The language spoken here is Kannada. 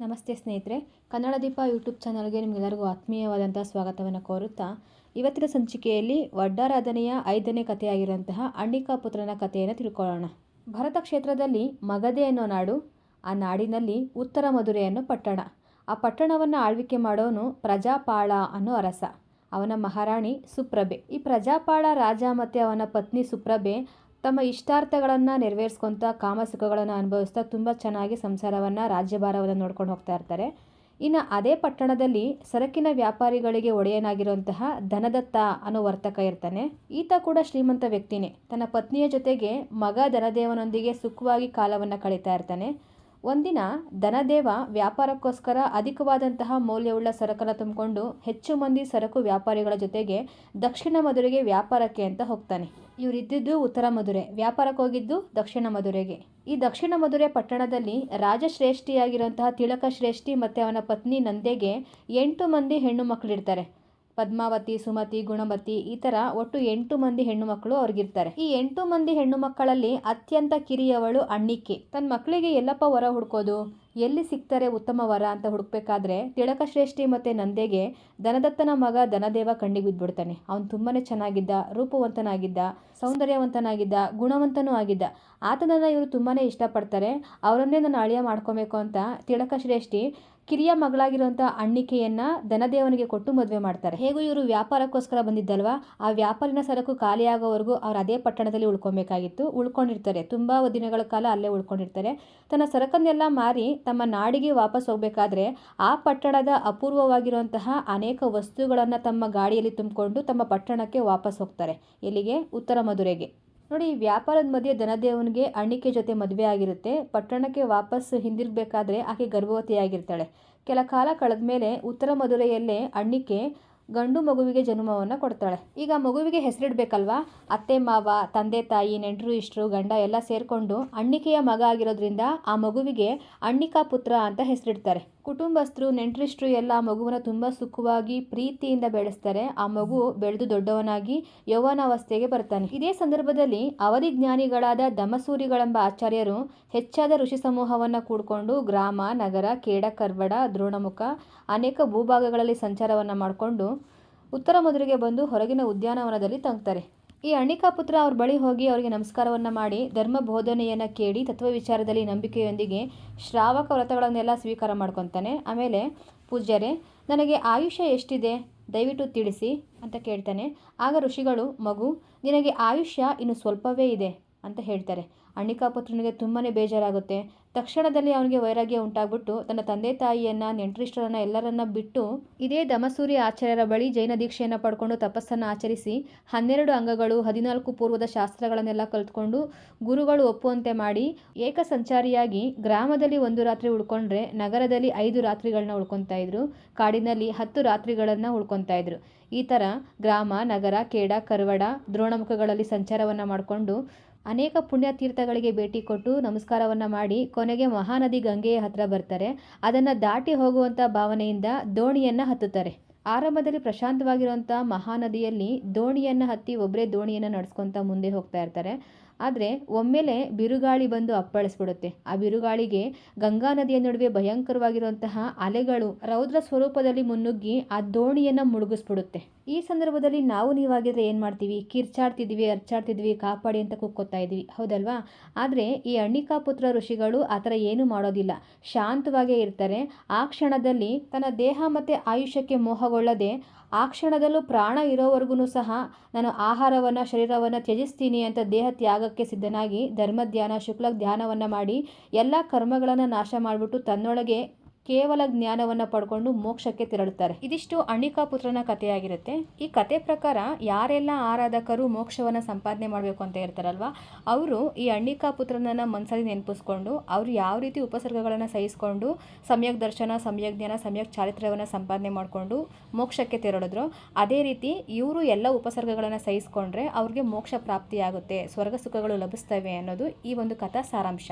ನಮಸ್ತೆ ಸ್ನೇಹಿತರೆ, ಕನ್ನಡ ದೀಪ ಯೂಟ್ಯೂಬ್ ಚಾನಲ್ಗೆ ನಿಮಗೆಲ್ಲರಿಗೂ ಆತ್ಮೀಯವಾದಂಥ ಸ್ವಾಗತವನ್ನು ಕೋರುತ್ತಾ, ಇವತ್ತಿನ ಸಂಚಿಕೆಯಲ್ಲಿ ವಡ್ಡಾರಾಧನೆಯ ಐದನೇ ಕಥೆಯಾಗಿರುವಂತಹ ಅಣ್ಣಿಕಾ ಪುತ್ರನ ಕಥೆಯನ್ನು ತಿಳ್ಕೊಳ್ಳೋಣ. ಭರತ ಕ್ಷೇತ್ರದಲ್ಲಿ ಮಗದೆ ಅನ್ನೋ ನಾಡು, ಆ ನಾಡಿನಲ್ಲಿ ಉತ್ತರ ಮಧುರೆ ಅನ್ನೋ ಪಟ್ಟಣ. ಆ ಪಟ್ಟಣವನ್ನು ಆಳ್ವಿಕೆ ಮಾಡೋನು ಪ್ರಜಾಪಾಳ ಅನ್ನೋ ಅರಸ. ಅವನ ಮಹಾರಾಣಿ ಸುಪ್ರಭೆ. ಈ ಪ್ರಜಾಪಾಳ ರಾಜ ಮತ್ತು ಅವನ ಪತ್ನಿ ಸುಪ್ರಭೆ ತಮ್ಮ ಇಷ್ಟಾರ್ಥಗಳನ್ನು ನೆರವೇರಿಸ್ಕೊಂತ ಕಾಮಸುಖಗಳನ್ನು ಅನುಭವಿಸ್ತಾ ತುಂಬ ಚೆನ್ನಾಗಿ ಸಂಸಾರವನ್ನು ರಾಜ್ಯಭಾರವನ್ನು ನೋಡ್ಕೊಂಡು ಹೋಗ್ತಾ ಇರ್ತಾರೆ. ಇನ್ನು ಅದೇ ಪಟ್ಟಣದಲ್ಲಿ ಸರಕಿನ ವ್ಯಾಪಾರಿಗಳಿಗೆ ಒಡೆಯನಾಗಿರುವಂತಹ ಧನದತ್ತ ಅನ್ನೋ ವರ್ತಕ ಇರ್ತಾನೆ. ಈತ ಕೂಡ ಶ್ರೀಮಂತ ವ್ಯಕ್ತಿನೇ. ತನ್ನ ಪತ್ನಿಯ ಜೊತೆಗೆ ಮಗ ಧನದೇವನೊಂದಿಗೆ ಸುಖವಾಗಿ ಕಾಲವನ್ನು ಕಳೀತಾ ಇರ್ತಾನೆ. ಒಂದಿನ ಧನದೇವ ವ್ಯಾಪಾರಕ್ಕೋಸ್ಕರ ಅಧಿಕವಾದಂತಹ ಮೌಲ್ಯವುಳ್ಳ ಸರಕನ್ನು ತುಂಬಿಕೊಂಡು ಹೆಚ್ಚು ಮಂದಿ ಸರಕು ವ್ಯಾಪಾರಿಗಳ ಜೊತೆಗೆ ದಕ್ಷಿಣ ಮಧುರೆಗೆ ವ್ಯಾಪಾರಕ್ಕೆ ಅಂತ ಹೋಗ್ತಾನೆ. ಇವರಿದ್ದಿದ್ದು ಉತ್ತರ ಮಧುರೆ, ವ್ಯಾಪಾರಕ್ಕೆ ಹೋಗಿದ್ದು ದಕ್ಷಿಣ ಮಧುರೆಗೆ. ಈ ದಕ್ಷಿಣ ಮಧುರೆ ಪಟ್ಟಣದಲ್ಲಿ ರಾಜಶ್ರೇಷ್ಠಿಯಾಗಿರುವಂತಹ ತಿಳಕ ಶ್ರೇಷ್ಠಿ ಮತ್ತು ಅವನ ಪತ್ನಿ ನಂದೆಗೆ ಎಂಟು ಮಂದಿ ಹೆಣ್ಣು ಮಕ್ಕಳಿರ್ತಾರೆ. ಪದ್ಮಾವತಿ, ಸುಮತಿ, ಗುಣಮತಿ ಈ ಥರ ಒಟ್ಟು ಎಂಟು ಮಂದಿ ಹೆಣ್ಣು ಮಕ್ಕಳು ಅವ್ರಿಗಿರ್ತಾರೆ. ಈ ಎಂಟು ಮಂದಿ ಹೆಣ್ಣು ಮಕ್ಕಳಲ್ಲಿ ಅತ್ಯಂತ ಕಿರಿಯವಳು ಅಣ್ಣಿಕೆ. ತನ್ನ ಮಕ್ಕಳಿಗೆ ಎಲ್ಲಪ್ಪ ವರ ಹುಡ್ಕೋದು? ಎಲ್ಲಿ ಸಿಗ್ತಾರೆ ಉತ್ತಮ ವರ ಅಂತ ಹುಡುಕ್ಬೇಕಾದ್ರೆ ತಿಳಕ ಶ್ರೇಷ್ಠಿ ಮತ್ತು ನಂದೆಗೆ ದನದತ್ತನ ಮಗ ಧನದೇವ ಕಣ್ಣಿಗೆ ಬಿದ್ದುಬಿಡ್ತಾನೆ. ಅವನು ತುಂಬಾ ಚೆನ್ನಾಗಿದ್ದ, ರೂಪವಂತನಾಗಿದ್ದ, ಸೌಂದರ್ಯವಂತನಾಗಿದ್ದ, ಗುಣವಂತನೂ ಆಗಿದ್ದ. ಆತನನ್ನು ಇವರು ತುಂಬಾ ಇಷ್ಟಪಡ್ತಾರೆ. ಅವರನ್ನೇ ನಾನು ಅಳಿಯ ಮಾಡ್ಕೋಬೇಕು ಅಂತ ತಿಳಕ ಶ್ರೇಷ್ಠಿ ಕಿರಿಯ ಮಗಳಾಗಿರುವಂಥ ಅಣ್ಣಿಕೆಯನ್ನ ಧನದೇವನಿಗೆ ಕೊಟ್ಟು ಮದುವೆ ಮಾಡ್ತಾರೆ. ಹೇಗೂ ಇವರು ವ್ಯಾಪಾರಕ್ಕೋಸ್ಕರ ಬಂದಿದ್ದಲ್ವಾ? ಆ ವ್ಯಾಪಾರಿನ ಸರಕು ಖಾಲಿಯಾಗೋವರೆಗೂ ಅವ್ರು ಅದೇ ಪಟ್ಟಣದಲ್ಲಿ ಉಳ್ಕೊಬೇಕಾಗಿತ್ತು. ಉಳ್ಕೊಂಡಿರ್ತಾರೆ. ತುಂಬ ದಿನಗಳ ಕಾಲ ಅಲ್ಲೇ ಉಳ್ಕೊಂಡಿರ್ತಾರೆ. ತನ್ನ ಸರಕನ್ನೆಲ್ಲ ಮಾರಿ ತಮ್ಮ ನಾಡಿಗೆ ವಾಪಸ್ ಹೋಗಬೇಕಾದ್ರೆ ಆ ಪಟ್ಟಣದ ಅಪೂರ್ವವಾಗಿರುವಂತಹ ಅನೇಕ ವಸ್ತುಗಳನ್ನು ತಮ್ಮ ಗಾಡಿಯಲ್ಲಿ ತುಂಬಿಕೊಂಡು ತಮ್ಮ ಪಟ್ಟಣಕ್ಕೆ ವಾಪಸ್ ಹೋಗ್ತಾರೆ. ಎಲ್ಲಿಗೆ? ಉತ್ತರ ಮಧುರೆಗೆ. ನೋಡಿ, ವ್ಯಾಪಾರದ ಮಧ್ಯೆ ಧನದೇವನಿಗೆ ಅಣ್ಣಿಕೆ ಜೊತೆ ಮದುವೆ ಆಗಿರುತ್ತೆ. ಪಟ್ಟಣಕ್ಕೆ ವಾಪಸ್ ಹಿಂದಿರುಗಬೇಕಾದ್ರೆ ಆಕೆ ಗರ್ಭವತಿಯಾಗಿರ್ತಾಳೆ. ಕೆಲ ಕಾಲ ಕಳೆದ ಮೇಲೆ ಉತ್ತರ ಮಧುರೆಯಲ್ಲೇ ಅಣ್ಣಿಕೆ ಗಂಡು ಮಗುವಿಗೆ ಜನ್ಮವನ್ನು ಕೊಡ್ತಾಳೆ. ಈಗ ಮಗುವಿಗೆ ಹೆಸರಿಡ್ಬೇಕಲ್ವಾ? ಅತ್ತೆ, ಮಾವ, ತಂದೆ, ತಾಯಿ, ನೆಂಟರು, ಇಷ್ಟರು, ಗಂಡ ಎಲ್ಲ ಸೇರಿಕೊಂಡು ಅಣ್ಣಿಕೆಯ ಮಗ ಆಗಿರೋದ್ರಿಂದ ಆ ಮಗುವಿಗೆ ಅಣ್ಣಿಕಾ ಪುತ್ರ ಅಂತ ಹೆಸರಿಡ್ತಾರೆ. ಕುಟುಂಬಸ್ಥರು, ನೆಂಟರಿಷ್ಟರು ಎಲ್ಲ ಮಗುವನ್ನು ತುಂಬ ಸುಖವಾಗಿ ಪ್ರೀತಿಯಿಂದ ಬೆಳೆಸ್ತಾರೆ. ಆ ಮಗು ಬೆಳೆದು ದೊಡ್ಡವನಾಗಿ ಯೌವನಾವಸ್ಥೆಗೆ ಬರ್ತಾನೆ. ಇದೇ ಸಂದರ್ಭದಲ್ಲಿ ಅವಧಿ ಜ್ಞಾನಿಗಳಾದ ದಮಸೂರಿಗಳೆಂಬ ಆಚಾರ್ಯರು ಹೆಚ್ಚಾದ ಋಷಿ ಸಮೂಹವನ್ನು ಕೂಡಿಕೊಂಡು ಗ್ರಾಮ, ನಗರ ಕೇಡ ಕರ್ವಡ, ದ್ರೋಣಮುಖ ಅನೇಕ ಭೂಭಾಗಗಳಲ್ಲಿ ಸಂಚಾರವನ್ನು ಮಾಡಿಕೊಂಡು ಉತ್ತರ ಮಧುರೆಗೆ ಬಂದು ಹೊರಗಿನ ಉದ್ಯಾನವನದಲ್ಲಿ ತಂಗ್ತಾರೆ. ಈ ಅಣಿಕಾಪುತ್ರ ಅವ್ರ ಬಳಿ ಹೋಗಿ ಅವರಿಗೆ ನಮಸ್ಕಾರವನ್ನು ಮಾಡಿ ಧರ್ಮ ಬೋಧನೆಯನ್ನು ಕೇಳಿ ತತ್ವ ವಿಚಾರದಲ್ಲಿ ನಂಬಿಕೆಯೊಂದಿಗೆ ಶ್ರಾವಕ ವ್ರತಗಳನ್ನೆಲ್ಲ ಸ್ವೀಕಾರ ಮಾಡ್ಕೊತಾನೆ. ಆಮೇಲೆ ಪೂಜ್ಯರೇ, ನನಗೆ ಆಯುಷ್ಯ ಎಷ್ಟಿದೆ? ದಯವಿಟ್ಟು ತಿಳಿಸಿ ಅಂತ ಕೇಳ್ತಾನೆ. ಆಗ ಋಷಿಗಳು, ಮಗು, ನಿನಗೆ ಆಯುಷ್ಯ ಇನ್ನು ಸ್ವಲ್ಪವೇ ಇದೆ ಅಂತ ಹೇಳ್ತಾರೆ. ಅಣಿಕಾಪುತ್ರನಿಗೆ ತುಂಬಾ ಬೇಜಾರಾಗುತ್ತೆ. ತಕ್ಷಣದಲ್ಲಿ ಅವನಿಗೆ ವೈರಾಗ್ಯ ಉಂಟಾಗ್ಬಿಟ್ಟು ತನ್ನ ತಂದೆ ತಾಯಿಯನ್ನು, ನೆಂಟರಿಷ್ಟರನ್ನ ಎಲ್ಲರನ್ನ ಬಿಟ್ಟು ಇದೇ ದಮಸೂರಿ ಆಚಾರ್ಯರ ಬಳಿ ಜೈನ ದೀಕ್ಷೆಯನ್ನು ಪಡ್ಕೊಂಡು ತಪಸ್ಸನ್ನು ಆಚರಿಸಿ ಹನ್ನೆರಡು ಅಂಗಗಳು, ಹದಿನಾಲ್ಕು ಪೂರ್ವದ ಶಾಸ್ತ್ರಗಳನ್ನೆಲ್ಲ ಕಲ್ತ್ಕೊಂಡು ಗುರುಗಳು ಒಪ್ಪುವಂತೆ ಮಾಡಿ ಏಕ ಸಂಚಾರಿಯಾಗಿ ಗ್ರಾಮದಲ್ಲಿ ಒಂದು ರಾತ್ರಿ ಉಳ್ಕೊಂಡ್ರೆ ನಗರದಲ್ಲಿ ಐದು ರಾತ್ರಿಗಳನ್ನ ಉಳ್ಕೊತಾ ಇದ್ರು, ಕಾಡಿನಲ್ಲಿ ಹತ್ತು ರಾತ್ರಿಗಳನ್ನು ಉಳ್ಕೊತಾ ಇದ್ರು. ಈ ಥರ ಗ್ರಾಮ, ನಗರ ಕೇಡ ಕರ್ವಡ, ದ್ರೋಣಮುಖಗಳಲ್ಲಿ ಸಂಚಾರವನ್ನು ಮಾಡಿಕೊಂಡು ಅನೇಕ ಪುಣ್ಯತೀರ್ಥಗಳಿಗೆ ಭೇಟಿ ಕೊಟ್ಟು ನಮಸ್ಕಾರವನ್ನು ಮಾಡಿ ಕೊನೆಗೆ ಮಹಾನದಿ ಗಂಗೆಯ ಹತ್ತಿರ ಬರ್ತಾರೆ. ಅದನ್ನು ದಾಟಿ ಹೋಗುವಂಥ ಭಾವನೆಯಿಂದ ದೋಣಿಯನ್ನು ಹತ್ತುತ್ತಾರೆ. ಆರಂಭದಲ್ಲಿ ಪ್ರಶಾಂತವಾಗಿರುವಂಥ ಮಹಾನದಿಯಲ್ಲಿ ದೋಣಿಯನ್ನು ಹತ್ತಿ ಒಬ್ಬರೇ ದೋಣಿಯನ್ನು ನಡೆಸ್ಕೊತ ಮುಂದೆ ಹೋಗ್ತಾ ಇರ್ತಾರೆ. ಆದರೆ ಒಮ್ಮೆಲೆ ಬಿರುಗಾಳಿ ಬಂದು ಅಪ್ಪಳಿಸ್ಬಿಡುತ್ತೆ. ಆ ಬಿರುಗಾಳಿಗೆ ಗಂಗಾ ನದಿಯ ನಡುವೆ ಭಯಂಕರವಾಗಿರುವಂತಹ ಅಲೆಗಳು ರೌದ್ರ ಸ್ವರೂಪದಲ್ಲಿ ಮುನ್ನುಗ್ಗಿ ಆ ದೋಣಿಯನ್ನು ಮುಳುಗಿಸ್ಬಿಡುತ್ತೆ. ಈ ಸಂದರ್ಭದಲ್ಲಿ ನಾವು ನೀವಾಗಿದ್ರೆ ಏನು ಮಾಡ್ತೀವಿ? ಕಿರ್ಚಾಡ್ತಿದ್ವಿ, ಅರ್ಚಾಡ್ತಿದ್ವಿ, ಕಾಪಾಡಿ ಅಂತ ಕುಕ್ಕೋತಾ ಇದ್ವಿ. ಹೌದಲ್ವಾ? ಆದರೆ ಈ ಅಣ್ಣಿಕಾಪುತ್ರ ಋಷಿಗಳು ಆ ಥರ ಏನು ಮಾಡೋದಿಲ್ಲ. ಶಾಂತವಾಗೇ ಇರ್ತಾರೆ. ಆ ಕ್ಷಣದಲ್ಲಿ ತನ್ನ ದೇಹ ಮತ್ತು ಆಯುಷ್ಯಕ್ಕೆ ಮೋಹಗೊಳ್ಳದೆ ಆ ಕ್ಷಣದಲ್ಲೂ ಪ್ರಾಣ ಇರೋವರೆಗೂ ಸಹ ನಾನು ಆಹಾರವನ್ನು, ಶರೀರವನ್ನು ತ್ಯಜಿಸ್ತೀನಿ ಅಂತ ದೇಹ ತ್ಯಾಗಕ್ಕೆ ಸಿದ್ಧನಾಗಿ ಧರ್ಮ ಧ್ಯಾನ ಶುಕ್ಲ ಧ್ಯಾನವನ್ನು ಮಾಡಿ ಎಲ್ಲ ಕರ್ಮಗಳನ್ನು ನಾಶ ಮಾಡಿಬಿಟ್ಟು ತನ್ನೊಳಗೆ ಕೇವಲ ಜ್ಞಾನವನ್ನು ಪಡ್ಕೊಂಡು ಮೋಕ್ಷಕ್ಕೆ ತೆರಳುತ್ತಾರೆ. ಇದಿಷ್ಟು ಅಣಿಕಾ ಪುತ್ರನ ಕಥೆಯಾಗಿರುತ್ತೆ. ಈ ಕತೆ ಪ್ರಕಾರ ಯಾರೆಲ್ಲ ಆರಾಧಕರು ಮೋಕ್ಷವನ್ನು ಸಂಪಾದನೆ ಮಾಡಬೇಕು ಅಂತ ಇರ್ತಾರಲ್ವ ಅವರು ಈ ಅಣ್ಣಿಕಾ ಪುತ್ರನನ್ನು ಮನಸ್ಸಲ್ಲಿ ನೆನಪಿಸ್ಕೊಂಡು, ಅವರು ಯಾವ ರೀತಿ ಉಪಸರ್ಗಗಳನ್ನು ಸಹಿಸಿಕೊಂಡು, ಸಮ್ಯಕ್ ದರ್ಶನ, ಸಮ್ಯಕ್ ಜ್ಞಾನ, ಸಮ್ಯಕ್ ಚಾರಿತ್ರ್ಯವನ್ನು ಸಂಪಾದನೆ ಮಾಡಿಕೊಂಡು ಮೋಕ್ಷಕ್ಕೆ ತೆರಳಿದ್ರು, ಅದೇ ರೀತಿ ಇವರು ಎಲ್ಲ ಉಪಸರ್ಗಗಳನ್ನು ಸಹಿಸಿಕೊಂಡ್ರೆ ಅವ್ರಿಗೆ ಮೋಕ್ಷ ಪ್ರಾಪ್ತಿಯಾಗುತ್ತೆ, ಸ್ವರ್ಗ ಸುಖಗಳು ಲಭಿಸ್ತವೆ ಅನ್ನೋದು ಈ ಒಂದು ಕಥಾ ಸಾರಾಂಶ.